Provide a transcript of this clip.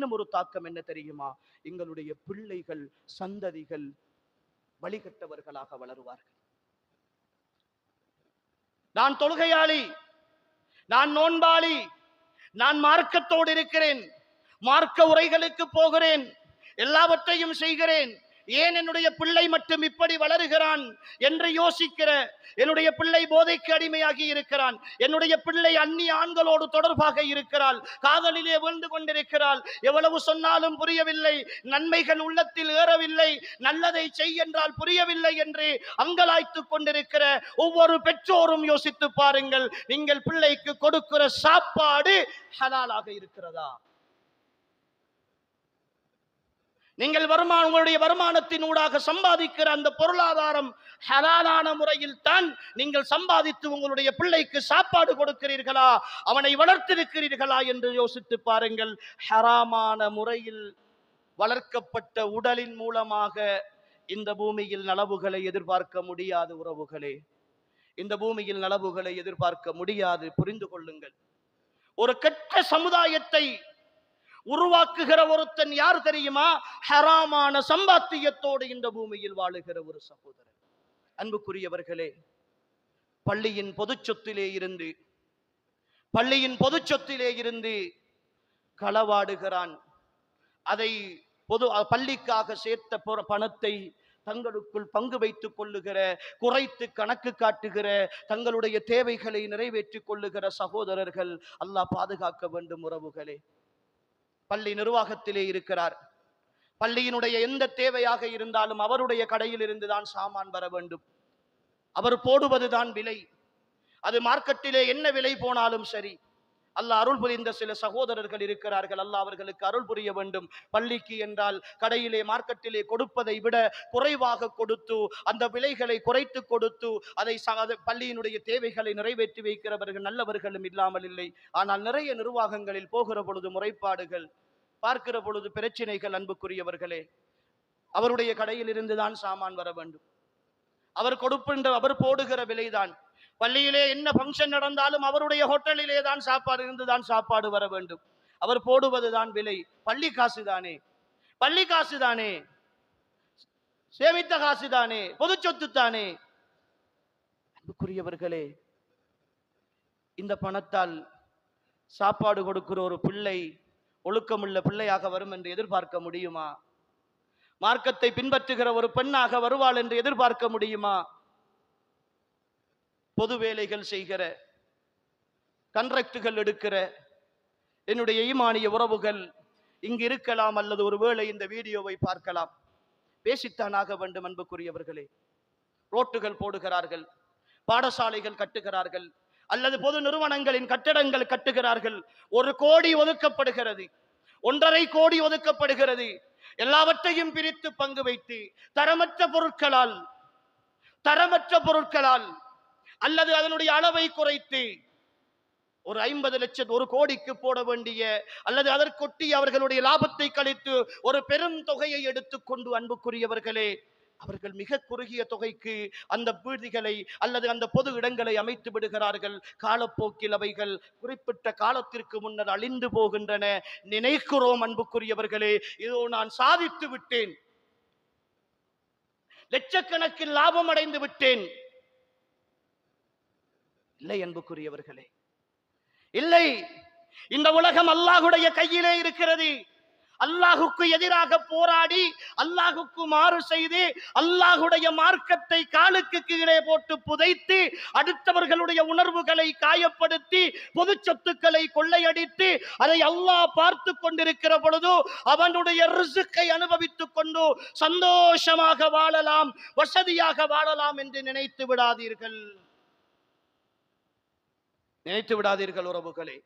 இன்னும் ஒரு தாக்கம் என்ன தெரியுமா? எங்களுடைய பிள்ளைகள் சந்ததிகள் வழிகட்டவர்களாக வளருவார்கள். நான் தொழுகையாளி நான் நோன்பாளி நான் மார்க்கத்தோடு இருக்கிறேன் மார்க்க உரைகளுக்கு போகிறேன் எல்லாவற்றையும் செய்கிறேன். ஏன் என்னுடைய பிள்ளை மட்டும் இப்படி வளருகிறான் என்று யோசிக்கிற என்னுடைய பிள்ளை போதைக்கு அடிமையாகி இருக்கிறான். என்னுடைய பிள்ளை அந்நிய ஆண்களோடு தொடர்பாக இருக்கிறாள். காதலிலே விழுந்து கொண்டிருக்கிறாள். எவ்வளவு சொன்னாலும் புரியவில்லை. நன்மைகள் உள்ளத்தில் ஏறவில்லை. நல்லதை செய் என்றால் புரியவில்லை என்று அங்கலாய்த்து கொண்டிருக்கிற ஒவ்வொரு பெற்றோரும் யோசித்து பாருங்கள். நீங்கள் பிள்ளைக்கு கொடுக்கிற சாப்பாடு ஹலாலாக இருக்கிறதா? நீங்கள் வருமானம் உங்களுடைய வருமானத்தின் ஊடாக சம்பாதிக்கிற அந்த பொருளாதாரம் ஹலாலான முறையில் தான் நீங்கள் சம்பாதித்து உங்களுடைய பிள்ளைக்கு சாப்பாடு கொடுக்கிறீர்களா? அவனை வளர்த்திருக்கிறீர்களா என்று யோசித்து பாருங்கள். ஹராமான முறையில் வளர்க்கப்பட்ட உடலின் மூலமாக இந்த பூமியில் நலவுகளை எதிர்பார்க்க முடியாது உறவுகளே. இந்த பூமியில் நலவுகளை எதிர்பார்க்க முடியாது. புரிந்து கொள்ளுங்கள். ஒரு கெட்ட சமுதாயத்தை உருவாக்குகிற ஒருத்தன் யார் தெரியுமா? ஹராமான சம்பாத்தியத்தோடு இந்த பூமியில் வாழுகிற ஒரு சகோதரன். அன்புக்குரியவர்களே பள்ளியின் பொதுச் சொத்திலே இருந்து பள்ளியின் பொதுச் சொத்திலே இருந்து களவாடுகிறான். அதை பொது பள்ளிக்காக சேர்த்த பணத்தை தங்களுக்குள் பங்கு வைத்துக் கொள்ளுகிற குறைத்து கணக்கு காட்டுகிற தங்களுடைய தேவைகளை நிறைவேற்றிக் கொள்ளுகிற சகோதரர்கள் அல்லாஹ் பாதுகாக்க வேண்டும் உறவுகளே. பள்ளி நிர்வாகத்திலே இருக்கிறார். பள்ளியினுடைய எந்த தேவையாக இருந்தாலும் அவருடைய கடையில் இருந்துதான் சாமான் வர வேண்டும். அவர் போடுவதுதான் விலை. அது மார்க்கெட்டிலே என்ன விலை போனாலும் சரி அல்ல அருள் புரிந்த சில சகோதரர்கள் இருக்கிறார்கள். அல்ல அவர்களுக்கு அருள் புரிய வேண்டும். பள்ளிக்கு என்றால் கடையிலே மார்க்கெட்டிலே கொடுப்பதை விட குறைவாக கொடுத்து அந்த விலைகளை குறைத்து கொடுத்து அதை பள்ளியினுடைய தேவைகளை நிறைவேற்றி வைக்கிறவர்கள் நல்லவர்களும் இல்லாமல் இல்லை. ஆனால் நிறைய நிர்வாகங்களில் போகிற பொழுது முறைப்பாடுகள் பார்க்கிற பொழுது பிரச்சனைகள் அன்புக்குரியவர்களே. அவருடைய கடையில் இருந்துதான் சாமான் வர வேண்டும். அவர் கொடுப்பின்ற அவர் போடுகிற விலைதான். பள்ளியிலே என்ன ஃபங்க்ஷன் நடந்தாலும் அவருடைய ஹோட்டலிலே தான் சாப்பாடு இருந்துதான் சாப்பாடு வர வேண்டும். அவர் போடுவது தான் விலை. பள்ளி காசு தானே பள்ளி காசு தானே சேமித்த காசு தானே பொது சொத்து தானே அன்புக்குரியவர்களே இந்த பணத்தால் சாப்பாடு கொடுக்கிற ஒரு பிள்ளை ஒழுக்கமுள்ள பிள்ளையாக வரும் என்று எதிர்பார்க்க முடியுமா? மார்க்கத்தை பின்பற்றுகிற ஒரு பெண்ணாக வருவாள் என்று எதிர்பார்க்க முடியுமா? பொது வேலைகள் செய்கிற கன்ட்ராக்டுகள் எடுக்கிற என்னுடைய ஈமானிய உறவுகள் இங்கு இருக்கலாம் அல்லது ஒருவேளை இந்த வீடியோவை பார்க்கலாம். பேசித்தானாக வேண்டும் அன்புக்குரியவர்களே. ரோட்டுகள் போடுகிறார்கள் பாடசாலைகள் கட்டுகிறார்கள் அல்லது பொது நிறுவனங்களின் கட்டடங்கள் கட்டுகிறார்கள். ஒரு கோடி ஒதுக்கப்படுகிறது ஒன்றரை கோடி ஒதுக்கப்படுகிறது. எல்லாவற்றையும் பிரித்து பங்கு வைத்து தரமற்ற பொருட்களால் தரமற்ற பொருட்களால் அல்லது அதனுடைய அளவை குறைத்து ஒரு ஐம்பது லட்சம் ஒரு கோடிக்கு போட வேண்டிய அல்லது அதற்கொட்டி அவர்களுடைய லாபத்தை கழித்து ஒரு பெரும் தொகையை எடுத்துக்கொண்டு அன்புக்குரியவர்களே அவர்கள் மிக குறுகிய தொகைக்கு அந்த வீதிகளை அல்லது அந்த பொது இடங்களை அமைத்து விடுகிறார்கள். காலப்போக்கில் அவைகள் குறிப்பிட்ட காலத்திற்கு முன்னர் அழிந்து போகின்றன. நினைக்கிறோம் அன்புக்குரியவர்களே இதோ நான் சாதித்து விட்டேன். லட்சக்கணக்கில் லாபம் அடைந்து விட்டேன். இல்லை அன்புக்குரியவர்களே. இல்லை இந்த உலகம் அல்லாஹுடைய கையிலே இருக்கிறது. அல்லாஹுக்கு எதிராக போராடி அல்லாஹுக்கு மாறு செய்து அல்லாஹுடைய மார்க்கத்தை காலுக்கு கீழே போட்டு புதைத்து அடுத்தவர்களுடைய உணர்வுகளை காயப்படுத்தி பொது சொத்துக்களை கொள்ளையடித்து அதை அல்லாஹ் பார்த்து கொண்டிருக்கிற பொழுது அவனுடைய ரிசுக்கை அனுபவித்துக் கொண்டு சந்தோஷமாக வாழலாம் வசதியாக வாழலாம் என்று நினைத்து விடாதீர்கள். நினைத்து விடாதீர்கள் உறவுகளே.